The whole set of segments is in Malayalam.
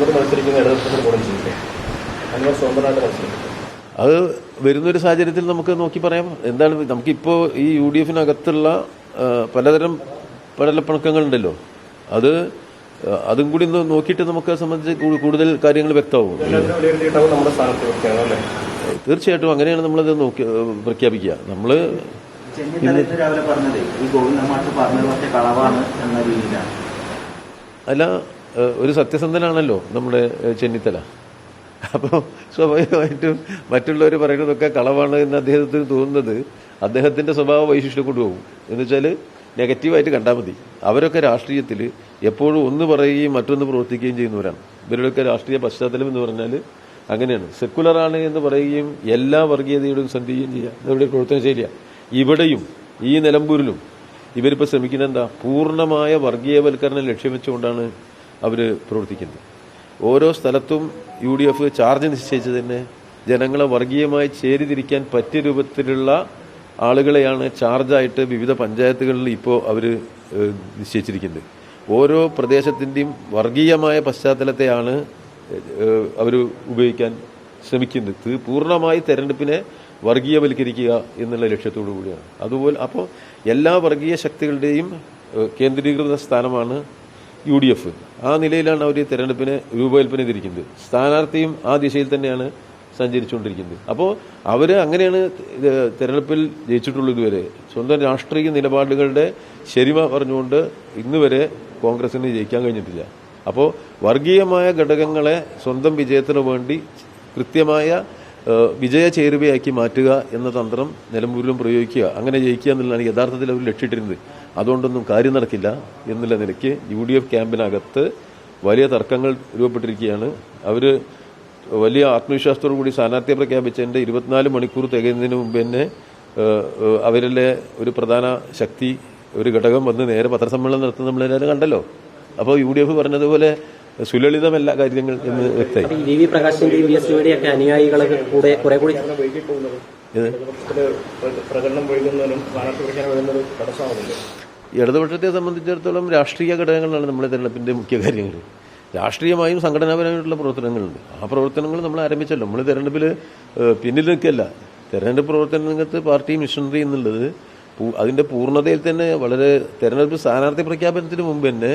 അൻവർ മത്സരിക്കുന്ന ഇടതുപക്ഷത്തിന് ഗുണം ചെയ്യില്ലേ? അങ്ങനെ സ്വതന്ത്രമായിട്ട് മത്സരിക്കും. അത് വരുന്നൊരു സാഹചര്യത്തിൽ നമുക്ക് നോക്കി പറയാം. എന്താണ് നമുക്കിപ്പോൾ ഈ യു ഡി എഫിനകത്തുള്ള പലതരം പടലപ്പിണക്കങ്ങളുണ്ടല്ലോ. അത് അതും കൂടി ഒന്ന് നോക്കിയിട്ട് നമുക്ക് സംബന്ധിച്ച് കൂടുതൽ കാര്യങ്ങൾ വ്യക്തമാവും. തീർച്ചയായിട്ടും അങ്ങനെയാണ് നമ്മളത് നോക്കി പ്രഖ്യാപിക്കുക. നമ്മൾ രാവിലെ പറഞ്ഞത് ഈ ഗോവിന്ദ പറഞ്ഞത് കളവാണ് എന്ന രീതിയിലാണ്. അല്ല ഒരു സത്യസന്ധനാണല്ലോ നമ്മുടെ ചെന്നിത്തല. അപ്പോൾ സ്വാഭാവികമായിട്ടും മറ്റുള്ളവർ പറയുന്നതൊക്കെ കളവാണ് എന്ന് അദ്ദേഹത്തിന് തോന്നുന്നത് അദ്ദേഹത്തിന്റെ സ്വഭാവ വൈശിഷ്ട്യം കൊണ്ടുപോകും എന്ന് വെച്ചാൽ നെഗറ്റീവായിട്ട് കണ്ടാൽ മതി. അവരൊക്കെ രാഷ്ട്രീയത്തിൽ എപ്പോഴും ഒന്ന് പറയുകയും മറ്റൊന്ന് പ്രവർത്തിക്കുകയും ചെയ്യുന്നവരാണ്. ഇവരുടെയൊക്കെ രാഷ്ട്രീയ പശ്ചാത്തലം എന്ന് പറഞ്ഞാൽ അങ്ങനെയാണ്. സെക്കുലറാണ് എന്ന് പറയുകയും എല്ലാ വർഗീയതയോടും സന്ധിക്കുകയും ചെയ്യുക ഇവരുടെ പ്രവർത്തന ശൈലിയാണ് ഇവിടെയും ഈ നിലമ്പൂരിലും ഇവരിപ്പോൾ ശ്രമിക്കുന്നത് എന്താ? പൂർണമായ വർഗീയവൽക്കരണം ലക്ഷ്യം വെച്ചുകൊണ്ടാണ് അവർ പ്രവർത്തിക്കുന്നത് ഓരോ സ്ഥലത്തും യു ഡി എഫ് ചാർജ് നിശ്ചയിച്ചതിന് ജനങ്ങളെ വർഗീയമായി ചേരിതിരിക്കാൻ പറ്റിയ രൂപത്തിലുള്ള ആളുകളെയാണ് ചാർജായിട്ട് വിവിധ പഞ്ചായത്തുകളിൽ ഇപ്പോൾ അവർ നിശ്ചയിച്ചിരിക്കുന്നത്. ഓരോ പ്രദേശത്തിന്റെയും വർഗീയമായ പശ്ചാത്തലത്തെയാണ് അവർ ഉപയോഗിക്കാൻ ശ്രമിക്കുന്നത്. പൂർണമായി തെരഞ്ഞെടുപ്പിനെ വർഗീയവൽക്കരിക്കുക എന്നുള്ള ലക്ഷ്യത്തോടു കൂടിയാണ്. അതുപോലെ അപ്പോൾ എല്ലാ വർഗീയ ശക്തികളുടെയും കേന്ദ്രീകൃത സ്ഥാനമാണ് യു ഡി എഫ്. ആ നിലയിലാണ് അവർ തെരഞ്ഞെടുപ്പിനെ രൂപകൽപ്പന ചെയ്തിരിക്കുന്നത് സ്ഥാനാർത്ഥിയും ആ ദിശയിൽ തന്നെയാണ് സഞ്ചരിച്ചുകൊണ്ടിരിക്കുന്നത്. അപ്പോൾ അവർ അങ്ങനെയാണ് തെരഞ്ഞെടുപ്പിൽ ജയിച്ചിട്ടുള്ളത് ഇതുവരെ. സ്വന്തം രാഷ്ട്രീയ നിലപാടുകളുടെ ശരിമ പറഞ്ഞുകൊണ്ട് ഇന്ന് വരെ കോൺഗ്രസിന് ജയിക്കാൻ കഴിഞ്ഞിട്ടില്ല. അപ്പോൾ വർഗീയമായ ഘടകങ്ങളെ സ്വന്തം വിജയത്തിന് വേണ്ടി കൃത്യമായ വിജയ ചേരുവയാക്കി മാറ്റുക എന്ന തന്ത്രം നിലമ്പൂരിലും പ്രയോഗിക്കുക. അങ്ങനെ ജയിക്കുക എന്നുള്ളതാണ് യഥാർത്ഥത്തിൽ അവർ ലക്ഷ്യമിട്ടിരുന്നത്. അതുകൊണ്ടൊന്നും കാര്യം നടക്കില്ല എന്നുള്ള നിലയ്ക്ക് യു ഡി എഫ് ക്യാമ്പിനകത്ത് വലിയ തർക്കങ്ങൾ രൂപപ്പെട്ടിരിക്കുകയാണ്. അവർ വലിയ ആത്മവിശ്വാസത്തോടു കൂടി സ്ഥാനാർത്ഥിയെ പ്രഖ്യാപിച്ചതിന്റെ ഇരുപത്തിനാല് മണിക്കൂർ തികയുന്നതിന് മുമ്പ് തന്നെ അവരിലെ ഒരു പ്രധാന ശക്തി ഒരു ഘടകം വന്ന് നേരെ പത്രസമ്മേളനം നടത്തുന്ന നമ്മളെല്ലാവരും കണ്ടല്ലോ. അപ്പോൾ യു ഡി എഫ് പറഞ്ഞതുപോലെ സുലളിതമല്ല കാര്യങ്ങൾ എന്ന് വ്യക്തമായി. ഈ വി വി പ്രകാശിന്റെയും വി എസ് യുടെയൊക്കെ അനുയായികളൊക്കെ കൂടെ കുറെ കൂടി ഇടതുപക്ഷത്തെ സംബന്ധിച്ചിടത്തോളം രാഷ്ട്രീയ ഘടകങ്ങളാണ് നമ്മുടെ തെരഞ്ഞെടുപ്പിന്റെ മുഖ്യ കാര്യങ്ങൾ. രാഷ്ട്രീയമായും സംഘടനാപരമായിട്ടുള്ള പ്രവർത്തനങ്ങളുണ്ട്. ആ പ്രവർത്തനങ്ങൾ നമ്മൾ ആരംഭിച്ചല്ലോ. നമ്മൾ തെരഞ്ഞെടുപ്പിൽ പിന്നിൽ നിൽക്കല്ല. തെരഞ്ഞെടുപ്പ് പ്രവർത്തന രംഗത്ത് പാർട്ടി മിഷണറി എന്നുള്ളത് അതിന്റെ പൂർണതയിൽ തന്നെ വളരെ തെരഞ്ഞെടുപ്പ് സ്ഥാനാർത്ഥി പ്രഖ്യാപനത്തിന് മുമ്പ് തന്നെ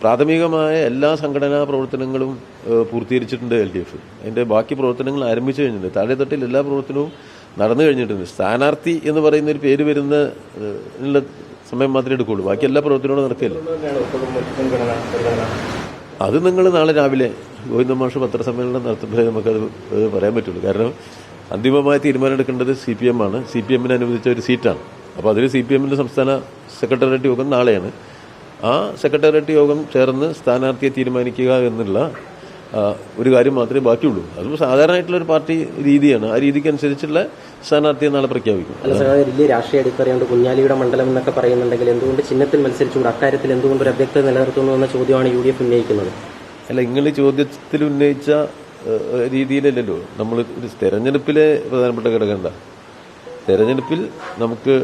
പ്രാഥമികമായ എല്ലാ സംഘടനാ പ്രവർത്തനങ്ങളും പൂർത്തീകരിച്ചിട്ടുണ്ട് എൽ ഡി എഫ് അതിന്റെ ബാക്കി പ്രവർത്തനങ്ങൾ ആരംഭിച്ചു കഴിഞ്ഞിട്ടുണ്ട്. താഴെത്തട്ടിൽ എല്ലാ പ്രവർത്തനവും നടന്നു കഴിഞ്ഞിട്ടുണ്ട്. സ്ഥാനാർത്ഥി എന്ന് പറയുന്ന ഒരു പേര് വരുന്ന സമയം മാത്രമേ എടുക്കുള്ളൂ. ബാക്കി എല്ലാ പ്രവർത്തനങ്ങളും നടക്കില്ല അത് നിങ്ങൾ നാളെ രാവിലെ ഗോവിന്ദ മാഷ് പത്രസമ്മേളനം നടത്തുമ്പോഴേ നമുക്കത് പറയാൻ പറ്റുള്ളൂ. കാരണം അന്തിമമായി തീരുമാനം എടുക്കേണ്ടത് സി പി എം ആണ്. സി പി എമ്മിന് അനുവദിച്ച ഒരു സീറ്റാണ്. അപ്പോൾ അതിൽ സി പി എമ്മിന്റെ സംസ്ഥാന സെക്രട്ടേറിയറ്റ് യോഗം നാളെയാണ്. ആ സെക്രട്ടേറിയറ്റ് യോഗം ചേർന്ന് സ്ഥാനാർത്ഥിയെ തീരുമാനിക്കുക എന്നുള്ള ഒരു കാര്യം മാത്രമേ ബാക്കിയുള്ളൂ. അത് സാധാരണയായിട്ടുള്ള ഒരു പാർട്ടി രീതിയാണ്. ആ രീതിക്ക് അനുസരിച്ചുള്ള സ്ഥാനാർത്ഥിയെ നാളെ പ്രഖ്യാപിക്കും. അല്ല സാർ വലിയ രാഷ്ട്രീയ അടിത്തറയുണ്ട്. കുഞ്ഞാലിയുടെ മണ്ഡലം എന്നൊക്കെ പറയുന്നുണ്ടെങ്കിൽ എന്തുകൊണ്ട് ചിഹ്നത്തിൽ മത്സരിച്ചുകൊണ്ട് അക്കാര്യത്തിൽ എന്തുകൊണ്ട് ഒരു അവ്യക്തത നിലനിർത്തുന്നു എന്ന ചോദ്യമാണ് യു ഡി എഫ് ഉന്നയിക്കുന്നത്? അല്ല നിങ്ങൾ ചോദ്യത്തിൽ ഉന്നയിച്ച രീതിയിലല്ലല്ലോ. നമ്മൾ ഒരു തെരഞ്ഞെടുപ്പിലെ പ്രധാനപ്പെട്ട ഘടകം എന്താ? തെരഞ്ഞെടുപ്പിൽ നമുക്ക്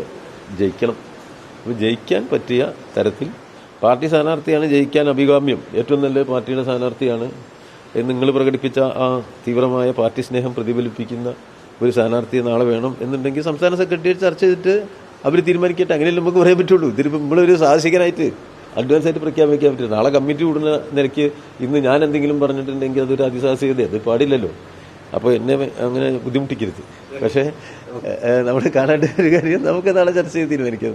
ജയിക്കണം. അപ്പോൾ ജയിക്കാൻ പറ്റിയ തരത്തിൽ പാർട്ടി സ്ഥാനാർത്ഥിയാണ് ജയിക്കാൻ അഭികാമ്യം. ഏറ്റവും നല്ല പാർട്ടിയുടെ സ്ഥാനാർത്ഥിയാണ് എന്ന് നിങ്ങൾ പ്രകടിപ്പിച്ച ആ തീവ്രമായ പാർട്ടി സ്നേഹം പ്രതിഫലിപ്പിക്കുന്ന ഒരു സ്ഥാനാർത്ഥിയെ നാളെ വേണം എന്നുണ്ടെങ്കിൽ സംസ്ഥാന സെക്രട്ടറി ചർച്ച ചെയ്തിട്ട് അവർ തീരുമാനിക്കട്ടെ. അങ്ങനെയല്ലേ നമുക്ക് പറയാൻ പറ്റുള്ളൂ. ഇതിലിപ്പോൾ നമ്മളൊരു സാഹസികനായിട്ട് അഡ്വാൻസ് ആയിട്ട് പ്രഖ്യാപിക്കാൻ പറ്റില്ല. നാളെ കമ്മിറ്റി കൂടുന്ന നിലയ്ക്ക് ഇന്ന് ഞാൻ എന്തെങ്കിലും പറഞ്ഞിട്ടുണ്ടെങ്കിൽ അതൊരു അതിസാഹസികത. അത് പാടില്ലല്ലോ. അപ്പോൾ എന്നെ അങ്ങനെ ബുദ്ധിമുട്ടിക്കരുത്. പക്ഷേ നമ്മൾ കാണേണ്ട ഒരു കാര്യം നമുക്ക് നാളെ ചർച്ച ചെയ്ത് തീരുമാനിക്കാം.